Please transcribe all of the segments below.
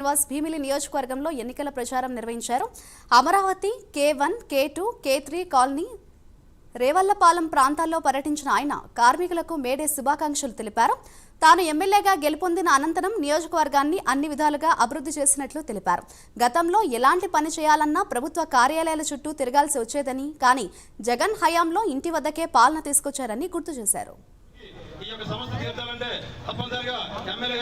శ్రీనివాస్ భీమిలి నియోజకవర్గంలో ఎన్నికల ప్రచారం నిర్వహించారు. Amaravati K one K two K three colony Revallapalem ప్రాంతాల్లో పర్యటించిన ఆయన కార్మికులకు మేడే శుభాకాంక్షలు తెలిపారు. తాను ఎమ్మెల్యేగా గెలుపొందిన అనంతరం నియోజకవర్గాన్ని అన్ని విధాలుగా అభివృద్ధి చేసినట్లు తెలిపారు. గతంలో ఎలాంటి పని చేయాలన్నా ప్రభుత్వ కార్యాలయాల చుట్టూ తిరగాల్సి వచ్చేదని కానీ జగన్ హయాంలో ఇంటి వద్దకే పాలన తీసుకొచ్చారని గుర్తు చేశారు. ఈ యొక్క సమస్య తీర్చాలంటే తప్పనిసరిగా ఎమ్మెల్యే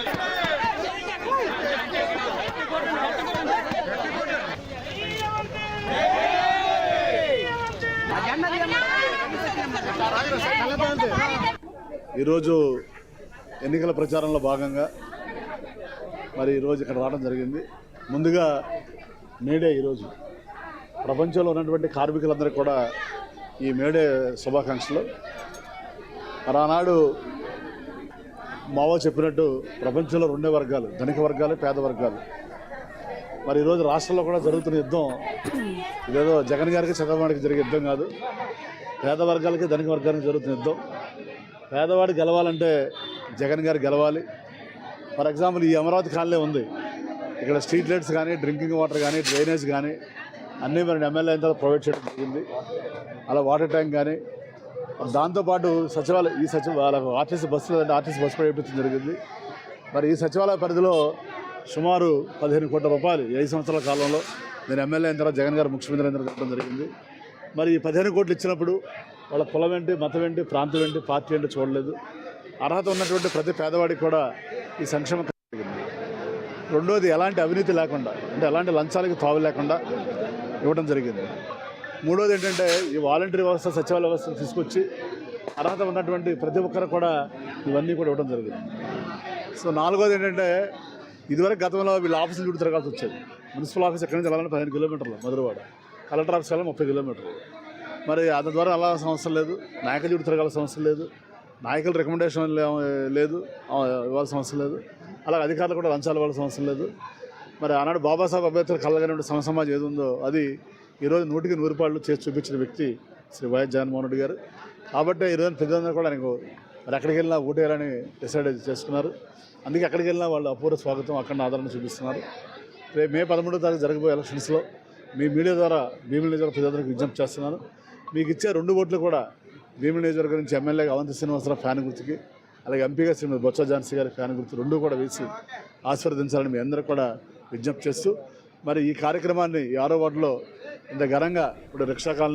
ఈరోజు ఎన్నికల ప్రచారంలో భాగంగా మరి ఈరోజు ఇక్కడ రావడం జరిగింది. ముందుగా మేడే ఈరోజు. ప్రపంచంలో ఉన్నటువంటి కార్మికులందరికీ కూడా ఈ మేడే శుభాకాంక్షలు. మరి ఆనాడు మావో చెప్పినట్టు ప్రపంచంలో రెండే వర్గాలు ధనిక వర్గాలు పేద వర్గాలు. మరి ఈరోజు రాష్ట్రంలో కూడా జరుగుతున్న యుద్ధం ఇదేదో జగన్ గారికి చంద్రబాబుకి జరిగే యుద్ధం కాదు. పేద వర్గాలకి ధనిక వర్గానికి జరుగుతున్న యుద్ధం. పేదవాడు గెలవాలంటే జగన్ గారు గెలవాలి. ఫర్ ఎగ్జాంపుల్ ఈ అమరావతి కాలనీ ఉంది. ఇక్కడ స్ట్రీట్ లైట్స్ కానీ డ్రింకింగ్ వాటర్ కానీ డ్రైనేజ్ కానీ అన్నీ మరి ఎమ్మెల్యే అయిన తర్వాత ప్రొవైడ్ చేయడం జరిగింది. అలా వాటర్ ట్యాంక్ కానీ దాంతోపాటు సచివాలయం ఈ సచివాలయ ఆర్టీసీ బస్సులు అంటే ఆర్టీసీ బస్సు కూడా జరిగింది. మరి ఈ సచివాలయ పరిధిలో సుమారు పదిహేను కోట్ల రూపాయలు ఐదు సంవత్సరాల కాలంలో నేను ఎమ్మెల్యే అయిన తర్వాత జగన్ గారు ముఖ్యమంత్రి అయిన తర్వాత జరిగింది. మరి ఈ పదిహేను కోట్లు ఇచ్చినప్పుడు వాళ్ళ కులం ఏంటి మతం ఏంటి ప్రాంతం ఏంటి పార్టీ ఏంటి చూడలేదు. అర్హత ఉన్నటువంటి ప్రతి పేదవాడికి కూడా ఈ సంక్షేమం కలిగింది. రెండోది ఎలాంటి అవినీతి లేకుండా అంటే ఎలాంటి లంచాలకి తావు లేకుండా ఇవ్వడం జరిగింది. మూడోది ఏంటంటే ఈ వాలంటరీ వ్యవస్థ సచివాలయ వ్యవస్థ తీసుకొచ్చి అర్హత ఉన్నటువంటి ప్రతి ఒక్కరు కూడా ఇవన్నీ కూడా ఇవ్వడం జరిగింది. సో నాలుగోది ఏంటంటే ఇదివరకు గతంలో వీళ్ళ ఆఫీసులు చుట్టూ తిరగాల్సి వచ్చేది. మున్సిపల్ ఆఫీస్ ఎక్కడి నుంచి వెళ్ళాలంటే పదిహేను కిలోమీటర్లు మధురవాడ. కలెక్టర్ ఆఫీస్ వెళ్ళాలి ముప్పై కిలోమీటర్లు. మరి అతని ద్వారా వెళ్ళాల్సిన అవసరం లేదు. నాయకుల చుట్టూ తిరగాల సమస్య లేదు. నాయకుల రికమెండేషన్ లేదు. ఇవ్వాల్సిన అవసరం లేదు. అలాగే అధికారులు కూడా లంచాలు ఇవ్వాల్సిన అవసరం లేదు. మరి ఆనాడు బాబాసాహెబ్ అంబేద్కర్ కళ్ళగానే సమసమాజం ఏది ఉందో అది ఈరోజు నూటికి నూరు పాళ్ళు చేసి చూపించిన వ్యక్తి శ్రీ వైఎస్ జగన్మోహన్ రెడ్డి గారు. కాబట్టి ఈరోజు ప్రజలందరూ కూడా ఆయనకు మరి ఎక్కడికి వెళ్ళినా ఓటేయాలని డిసైడ్ చేసుకున్నారు. అందుకే ఎక్కడికి వెళ్ళినా వాళ్ళు అపూర్వ స్వాగతం అక్కడ ఆదరణ చూపిస్తున్నారు. రేపు మే పదమూడో తారీఖు జరగబోయే ఎలక్షన్స్లో మీ మీడియా ద్వారా భీముల నియోజకవర్గ ప్రజలందరికీ విజ్ఞప్తి చేస్తున్నాను. మీకు ఇచ్చే రెండు ఓట్లు కూడా భీముల నియోజకవర్గం నుంచి ఎమ్మెల్యేగా అవంతి శ్రీనివాసరావు ఫ్యాన్ గుర్తుకి అలాగే ఎంపీగా శ్రీమతి బొత్స ఝాన్సీ గారి ఫ్యాన్ గుర్తు రెండు కూడా వేసి ఆశీర్వదించాలని మీ అందరూ కూడా విజ్ఞప్తి చేస్తూ మరి ఈ కార్యక్రమాన్ని ఈ ఆరో వార్డులో ఇంత ఘనంగా ఇప్పుడు రిక్షాకాలను